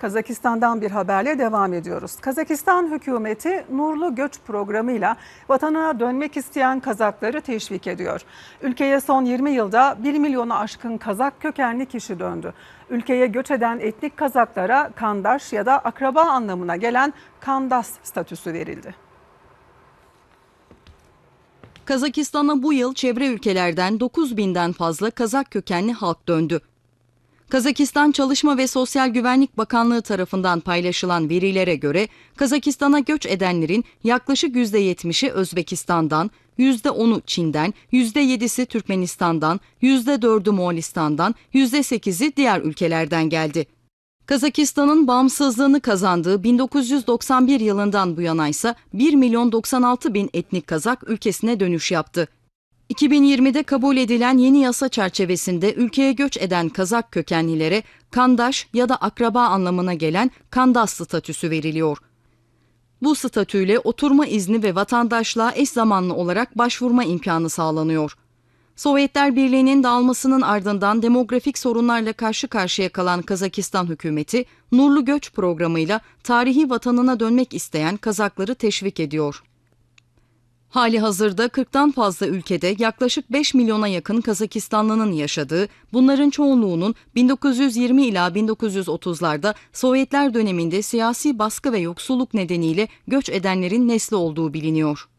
Kazakistan'dan bir haberle devam ediyoruz. Kazakistan hükümeti Nurlu Göç programıyla vatanına dönmek isteyen Kazakları teşvik ediyor. Ülkeye son 20 yılda 1 milyonu aşkın Kazak kökenli kişi döndü. Ülkeye göç eden etnik Kazaklara kandaş ya da akraba anlamına gelen kandas statüsü verildi. Kazakistan'a bu yıl çevre ülkelerden 9 binden fazla Kazak kökenli halk döndü. Kazakistan Çalışma ve Sosyal Güvenlik Bakanlığı tarafından paylaşılan verilere göre Kazakistan'a göç edenlerin yaklaşık %70'i Özbekistan'dan, %10'u Çin'den, %7'si Türkmenistan'dan, %4'ü Moğolistan'dan, %8'i diğer ülkelerden geldi. Kazakistan'ın bağımsızlığını kazandığı 1991 yılından bu yana ise 1 milyon 96 bin etnik Kazak ülkesine dönüş yaptı. 2020'de kabul edilen yeni yasa çerçevesinde ülkeye göç eden Kazak kökenlilere kandaş ya da akraba anlamına gelen kandas statüsü veriliyor. Bu statüyle oturma izni ve vatandaşlığa eş zamanlı olarak başvurma imkanı sağlanıyor. Sovyetler Birliği'nin dağılmasının ardından demografik sorunlarla karşı karşıya kalan Kazakistan hükümeti, Nurlu Göç programıyla tarihi vatanına dönmek isteyen Kazakları teşvik ediyor. Hali hazırda 40'tan fazla ülkede yaklaşık 5 milyona yakın Kazakistanlının yaşadığı, bunların çoğunluğunun 1920 ila 1930'larda Sovyetler döneminde siyasi baskı ve yoksulluk nedeniyle göç edenlerin nesli olduğu biliniyor.